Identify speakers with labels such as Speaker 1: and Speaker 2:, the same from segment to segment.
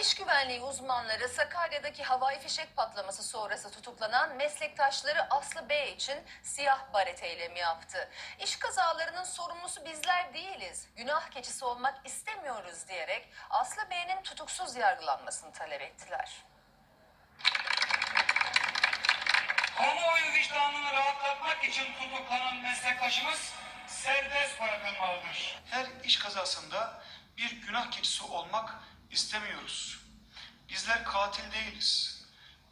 Speaker 1: İş güvenliği uzmanları Sakarya'daki havai fişek patlaması sonrası tutuklanan meslektaşları Aslı Bey için siyah baret eylemi yaptı. İş kazalarının sorumlusu bizler değiliz, günah keçisi olmak istemiyoruz diyerek Aslı Bey'in tutuksuz yargılanmasını talep ettiler.
Speaker 2: Kamuoyu vicdanını rahatlatmak için tutuklanan meslektaşımız serbest bırakılmalıdır.
Speaker 3: Her iş kazasında bir günah keçisi olmak istemiyoruz. Bizler katil değiliz.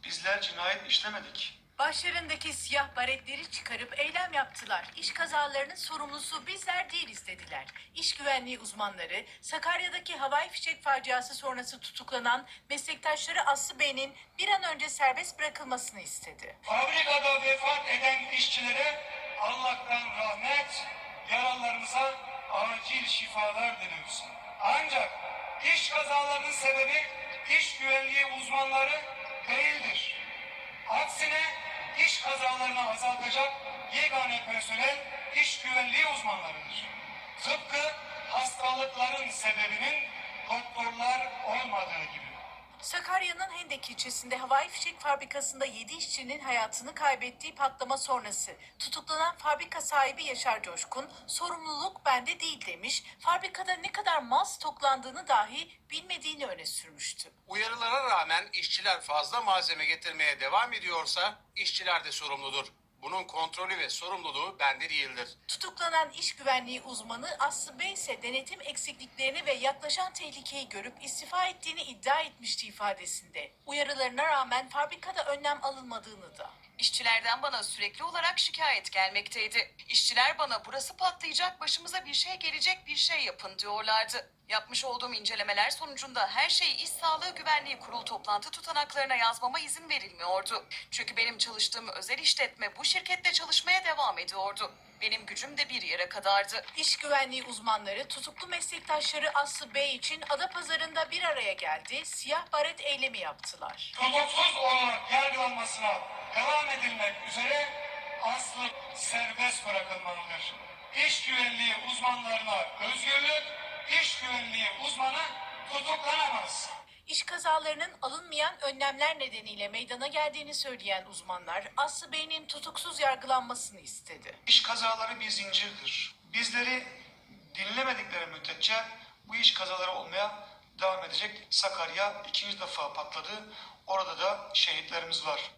Speaker 3: Bizler cinayet işlemedik.
Speaker 4: Başlarındaki siyah baretleri çıkarıp eylem yaptılar. İş kazalarının sorumlusu bizler değiliz dediler. İş güvenliği uzmanları Sakarya'daki havai fişek faciası sonrası tutuklanan meslektaşları Aslı Bey'in bir an önce serbest bırakılmasını istedi.
Speaker 2: Fabrikada vefat eden işçilere Allah'tan rahmet, yaralarımıza acil şifalar diliyoruz. Ancak iş kazalarının sebebi iş güvenliği uzmanları değildir. Aksine iş kazalarını azaltacak yegane personel iş güvenliği uzmanlarıdır. Tıpkı hastalıkların sebebinin doktorlar.
Speaker 4: Sakarya'nın Hendek ilçesinde havai fişek fabrikasında 7 işçinin hayatını kaybettiği patlama sonrası tutuklanan fabrika sahibi Yaşar Coşkun sorumluluk bende değil demiş, fabrikada ne kadar mal stoklandığını dahi bilmediğini öne sürmüştü.
Speaker 5: Uyarılara rağmen işçiler fazla malzeme getirmeye devam ediyorsa işçiler de sorumludur. Bunun kontrolü ve sorumluluğu bende değildir.
Speaker 4: Tutuklanan iş güvenliği uzmanı Aslı Bey ise denetim eksikliklerini ve yaklaşan tehlikeyi görüp istifa ettiğini iddia etmişti ifadesinde. Uyarılarına rağmen fabrikada önlem alınmadığını da.
Speaker 6: İşçilerden bana sürekli olarak şikayet gelmekteydi. İşçiler bana burası patlayacak, başımıza bir şey gelecek bir şey yapın diyorlardı. Yapmış olduğum incelemeler sonucunda her şeyi İş Sağlığı Güvenliği Kurulu toplantı tutanaklarına yazmama izin verilmiyordu. Çünkü benim çalıştığım özel işletme bu şirkette çalışmaya devam ediyordu. Benim gücüm de bir yere kadardı.
Speaker 4: İş güvenliği uzmanları tutuklu meslektaşları Aslı Bey için Adapazarı'nda bir araya geldi, siyah baret eylemi yaptılar.
Speaker 2: tutuksuz olarak yargılanmasına devam edilmek üzere aslı serbest bırakılmalıdır. İş güvenliği uzmanlarına özgürlük, iş güvenliği uzmanı.
Speaker 4: İş kazalarının alınmayan önlemler nedeniyle meydana geldiğini söyleyen uzmanlar Aslı Bey'in tutuksuz yargılanmasını istedi.
Speaker 3: İş kazaları bir zincirdir. Bizleri dinlemedikleri müddetçe bu iş kazaları olmaya devam edecek. Sakarya ikinci defa patladı. Orada da şehitlerimiz var.